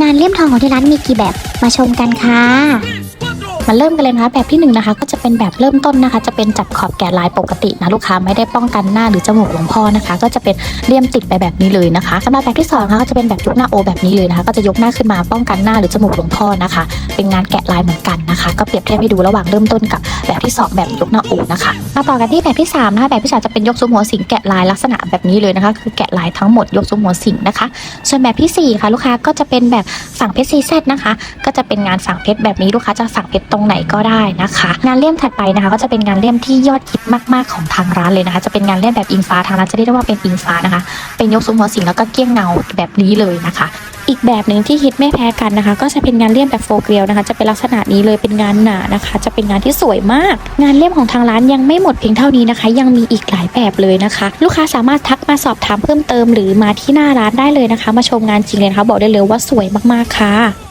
งานเลี่ยมทองของที่ร้านมีกี่แบบมาชมกันค่ะ มาเริ่มกันเลยนะคะ แบบที่หนึ่งนะคะก็จะเป็นแบบเริ่มต้นนะคะ จะเป็นจัดขอบแกะลายปกตินะลูกค้าไม่ได้ป้องกันหน้าหรือจมูกหลวงพ่อนะคะ ก็จะเป็นเลี่ยมติดไปแบบนี้เลยนะคะสำหรับแบบที่สองนะคะก็จะเป็นแบบยกหน้าโอแบบนี้เลยนะคะ ก็จะยกหน้าขึ้นมาป้องกันหน้าหรือจมูกหลวงพ่อนะคะ เป็นงานแกะลายเหมือนกันนะคะ ก็เปรียบเทียบให้ดูระหว่างเริ่มต้นกับแบบที่สองแบบยกหน้าโอนะคะมาต่อกันที่แบบที่สามนะคะแบบที่สามจะเป็นยกซุ้มหัวสิงแกะลายลักษณะแบบนี้เลยนะคะ คือแกะลายทั้งหมดยกซุ้มหัวสิงนะคะ ส่วนแบบที่สี่ค่ะลูกค้าก็จะเป็นแบบฝั่งเพชรซีแซนะคะ ก็จะเป็นงานฝั่งเพชรแบบนี้ลูกค้าจะสั่งเพชรตรงไหนก็ได้นะคะ งานเลี่ยมถัดไปนะคะ ก็จะเป็นงานเลี่ยมที่ยอดฮิตมาก ๆ ของทางร้านเลยนะคะ จะเป็นงานเลี่ยมแบบอิงฟ้าทางร้านจะเรียกว่าเป็นอิงฟ้านะคะ เป็นยกซุ้มหัวสิงแล้วก็เกี้ยงเงาแบบนี้เลยนะคะ อีกแบบหนึ่งที่ฮิตไม่แพ้กันนะคะ ก็จะเป็นงานเลี่ยมแบบโฟเกลียวนะคะ จะเป็นลักษณะนี้เลยเป็นงานหนานะคะ จะเป็นงานที่สวยมาก งานเลี่ยมของทางร้านยังไม่หมดเพียงเท่านี้นะคะ ยังมีอีกหลายแบบเลยนะคะ ลูกค้าสามารถทักมาสอบถามเพิ่มเติม หรือมาที่หน้าร้านได้เลยนะคะ มาชมงานจริงเลยนะคะ บอกได้เลยว่าสวยมากๆค่ะ